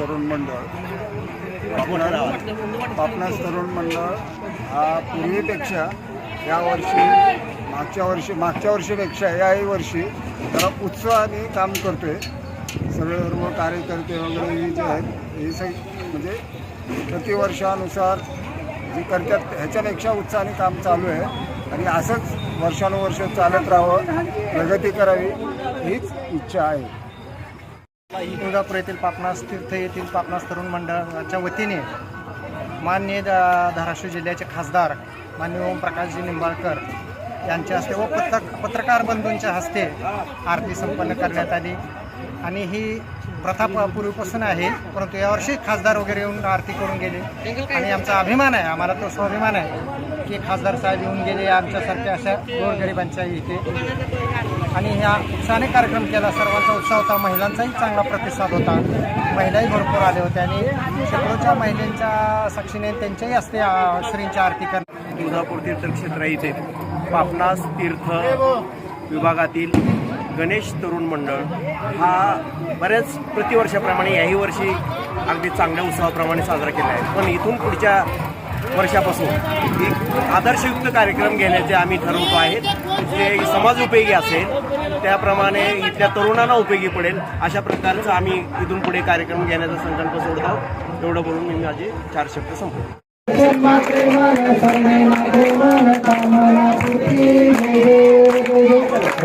तरुण मंडळ. पापनास पापनास तरुण मंडळ हा पूर्वीपेक्षा या वर्षी मागच्या वर्षी मागच्या वर्षीपेक्षा याही वर्षी जरा उत्साहाने काम करतोय. सगळे सर्व कार्यकर्ते वगैरे ही जे आहेत हे सगळे म्हणजे प्रतिवर्षानुसार जे करतात ह्याच्यापेक्षा उत्साहाने काम चालू आहे. आणि असंच वर्षानुवर्ष चालत राहावं प्रगती करावी हीच इच्छा आहे. तुळजापूर येथील पापनास तीर्थ येथील पापनास तरुण मंडळाच्या वतीने मान्य धाराशिव जिल्ह्याचे खासदार मान्य ओमप्रकाशजी निंबाळकर यांच्या हस्ते व पत्रक पत्रकार बंधूंच्या हस्ते आरती संपन्न करण्यात आली. आणि ही प्रथा प- पूर्वीपासून आहे परंतु यावर्षी खासदार वगैरे येऊन आरती करून गेले. आणि आमचा अभिमान आहे आम्हाला तो स्वाभिमान आहे की खासदार साहेब येऊन गेले आमच्यासारख्या अशा गोरगरिबांच्या इथे. आणि ह्या उत्साहाने कार्यक्रम केला सर्वांचा उत्साह होता महिलांचाही चांगला प्रतिसाद होता. महिलाही भरपूर आले होते आणि शेकडोच्या महिलांच्या साक्षीने त्यांच्याही हस्ते अ, श्रींची आरती करण्यात तुळजापूर तीर्थक्षेत्र येथे पापनास तीर्थ विभागातील गणेश तरुण मंडळ हा बऱ्याच प्रतिवर्षाप्रमाणे याही वर्षी अगदी चांगल्या उत्सवाप्रमाणे साजरा केला आहे. पण इथून पुढच्या वर्षापासून एक आदर्शयुक्त कार्यक्रम घेण्याचे आम्ही ठरवतो आहेत जे समाज उपयोगी असेल त्याप्रमाणे इथल्या तरुणांना उपयोगी पडेल अशा प्रकारचं आम्ही इथून पुढे कार्यक्रम घेण्याचा संकल्प सोडत आहोत. एवढं बोलून मी माझे चार शब्द संपवतो.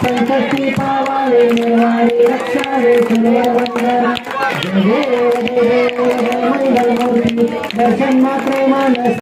संकष्टी पावाले निर्वाणी रक्षा सुरवंदना जय देव देव जय हो, हो, दर्शन मात्रे मानस